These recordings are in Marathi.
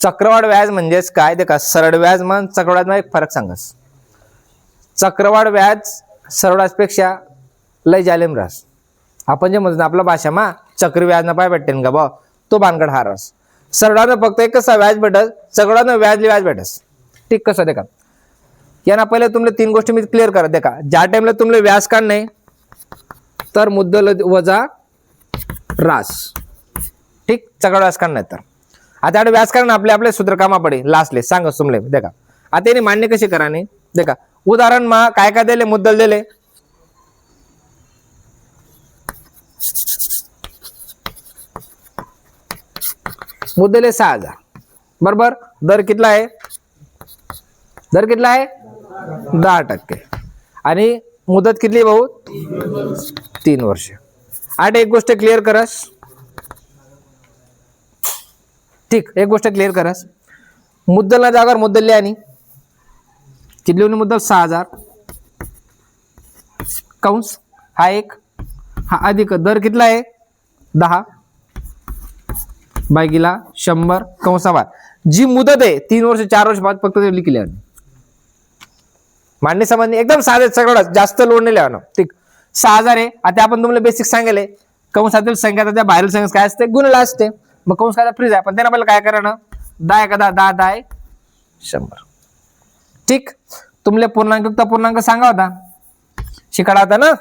चक्रवाढ व्याज म्हणजेच काय? ते का सरळ व्याज म्हण चक्रवाढमध्ये एक फरक सांगस. चक्रवाढ व्याज सरळ व्याजपेक्षा लय जालेम रास आपण जे म्हणतो ना आपल्या भाषामा चक्र व्याजनं न पाय भेटेन का बा? तो भानगड हा रास सरळानं फक्त एक कसा व्याज भेटस चक्रवाढ व्याजले व्याज भेटस. ठीक कसं देखा? यांना पहिले तुमले तीन गोष्टी मी क्लिअर करत देखा? ज्या टाइमला तुमले व्याज काढ नाही तर मुद्दल वजा रास. ठीक? चक्रवाढ व्याज काढ नाही तर आता याडे व्याज कारण आपले आपले सूत्र कामा पडे. लास्टले सांग तुमले देखा. आता याने मान्य कशी करा नाही देखा. उदाहरण मा काय काय दिले? मुद्दल दिले. मुद्दले सहा हजार. बरोबर? दर कितला आहे? दर कितला आहे? दहा टक्के. आणि मुदत कितली भाऊ? तीन वर्ष. आठ एक गोष्ट क्लिअर करस. ठीक एक गोष्ट क्लिअर करास मुद्दल ना जागावर मुद्दल आणि. किती लिहून मुद्दल सहा हजार. कंस हा एक. हा अधिक दर कितला आहे? दहा. बायकीला शंभर कंसाबाद जी मुदत आहे तीन वर्ष चार वर्ष बाद फक्त ते लिखली आहे मांडणी संबंधी एकदम साधे सगळं जास्त लोड नाही लिहावं. ठीक. सहा हजार आहे. आता आपण तुम्हाला बेसिक सांगेल. कंसातील संख्या त्या बाहेरील संख्या काय असते? गुणला असते. मग कंस काय फ्रीज आहे? पण त्यांना आपल्याला काय करणं दाय दहा एका दहा दहा दहा शंभर. ठीक. तुमले पूर्णांक युक्त पूर्णांक सांगा होता. शिकाडा होता ना?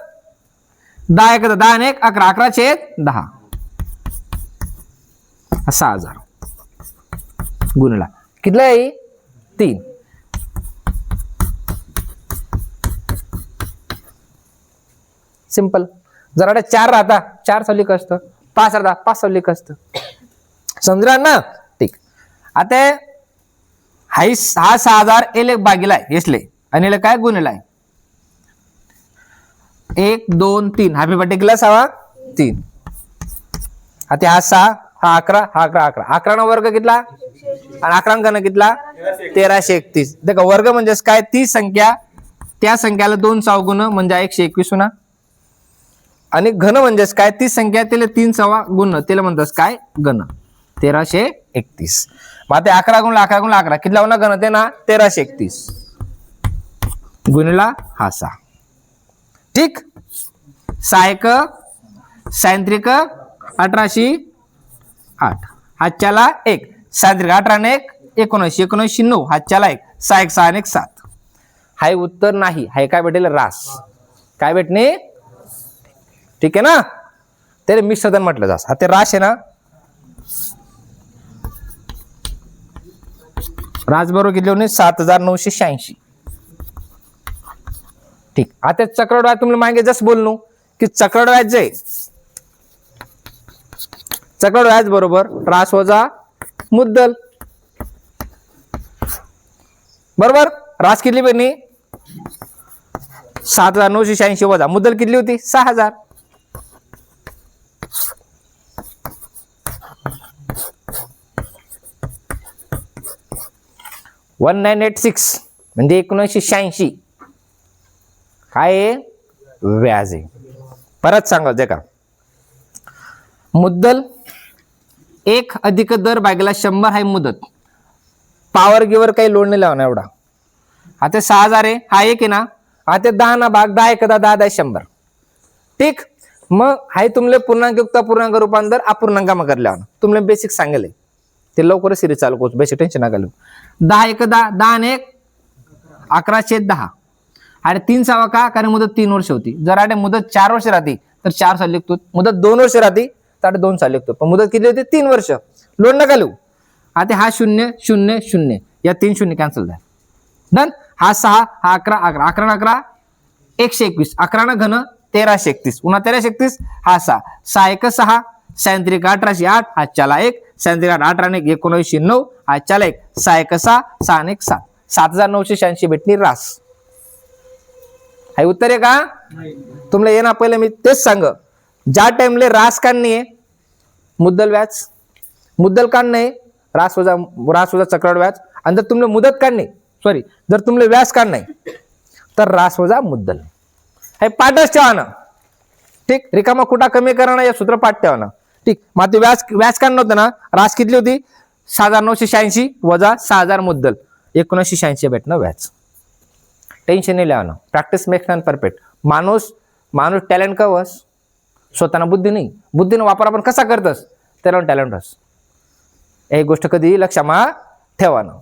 दहा एक दहा आणि एक अकरा अकराशे एक दहा. सहा हजार. गुणला. कितला आहे? तीन. सिंपल. जर आता चार राहता. चार सवलिक असतं. पाच राहता. पाच सवलिक असतं. समजा ना ठीक आता हाई हा सहा हजार एल एक बागीला आहे यसले आणि याला काय गुन्हेला आहे? एक दोन तीन. हा पेपर टिकला सहा तीन. आता हा सहा हा अकरा हा अकरा अकरा. अकरा वर्ग कितला? आणि अकरा कितला? तेराशे एकतीस. देखा वर्ग म्हणजेच काय? ती संख्या. त्या संख्याला दोन सहा गुण म्हणजे एकशे एकवीस होणार. आणि घन म्हणजेच काय? ती संख्या त्याला तीन सव्वा गुण. त्याला म्हणतात काय? घन. तेराशे एकतीस. मग आता अकरा गुणला अकरा गुणला अकरा. किती लावणार? गणत आहे ना तेराशे एकतीस. गुणला हा सहा. ठीक? सायक सायंत्रिक अठराशे आठ. हातच्याला एक. सायंत्रिक अठरा ने एक एकोणऐंशी. एकोणऐंशी नऊ. हातच्याला एक. सहा एक सहा आणि एक सात. हाय उत्तर नाही. हाय काय भेटेल? रास. काय भेटणे ठीक आहे ना? त्याला मिश्रधन म्हटलं जास हा ते रास आहे ना? राज बरोबर किती होणे सात हजार नऊशे शहाऐंशी. ठीक. आता चक्रवाढ व्याज तुम्हाला मागे जस्ट बोललो की चक्रड व्याज जे चक्रड व्याज बरोबर रास वजा मुद्दल. बरोबर? रास किती बनी? सात हजार नऊशे शहाऐंशी वजा मुद्दल किती होती? सहा हजार. वन नाईन एट सिक्स म्हणजे एकोणीसशे शहाऐंशी. काय आहे? व्याज आहे. परत सांगा जे का? मुद्दल एक अधिक दर बागेला शंभर आहे मुदत. पावर गिवर काही लोड नाही लावणार एवढा. आता सहा हजार आहे. हा एक आहे ना? आता दहा ना भाग दहा एकदा दहा दहा शंभर. ठीक? मग हाय तुमले पूर्णांक युक्त पूर्णांक रूपांतर अपूर्णांकामा करल्या तुमले बेसिक सांगेल ते लवकरच सिरीज चालू करू. बेसिक टेन्शन नका घेऊ. दहा एक दहा दहा आणि एक अकराशे दहा. आणि तीन सहा का? कारण मुदत तीन वर्ष होती. जर अरे मुदत चार वर्ष राहते तर चार साल लिखतो. मुदत दोन वर्ष राहते तर दोन साल लिखतो. पण मुदत किती होती? तीन वर्ष. लोन नका लिहू आता हा शून्य शून्य शून्य. या तीन शून्य कॅन्सल झाले. डन हा सहा हा अकरा अकरा. अकरा अकरा एकशे एकवीस. अकरा न घन तेराशे एकतीस. पुन्हा तेराशे एकतीस हा सहा. सहा एक सहा. सायंत्रिक अठराशे आठ हा एक. सायंत्रिक आठ अठरा एक एकोणऐंशी नऊ हा चाला एक. सहा एक सहा सहा आणि एक सात. सात हजार नऊशे शहाऐंशी भेटणी रास. हे उत्तर आहे का? तुम्हाला ये ना पहिले मी तेच सांग. ज्या टाइमले रास काढणे आहे मुद्दल व्याज. मुद्दल काढणे रास वजा रास वजा चक्रवाढ व्याज. आणि जर तुम्हाला मुदत काढणे सॉरी जर तुम्हाला व्याज काढणे तर रास वजा मुद्दल. हे पाठच ठेवा ना ठीक? रिकामा कुठा कमी करा ना या सूत्र पाठ ठेवा ना ठीक. मग ते व्याज व्याज काढणं होतं ना रास किती होती? सहा हजार नऊशे शहाऐंशी वजा सहा हजार मुद्दल. एकोणीसशे शहाऐंशी भेटणं व्याज. टेन्शन नाही लावणं प्रॅक्टिस मेक्स नॉन परफेक्ट माणूस माणूस टॅलेंट कवस स्वतःना बुद्धी नाही. बुद्धीनं वापर आपण कसा करतस? त्याला टॅलेंट अस एक गोष्ट कधी लक्षामा ठेवा ना.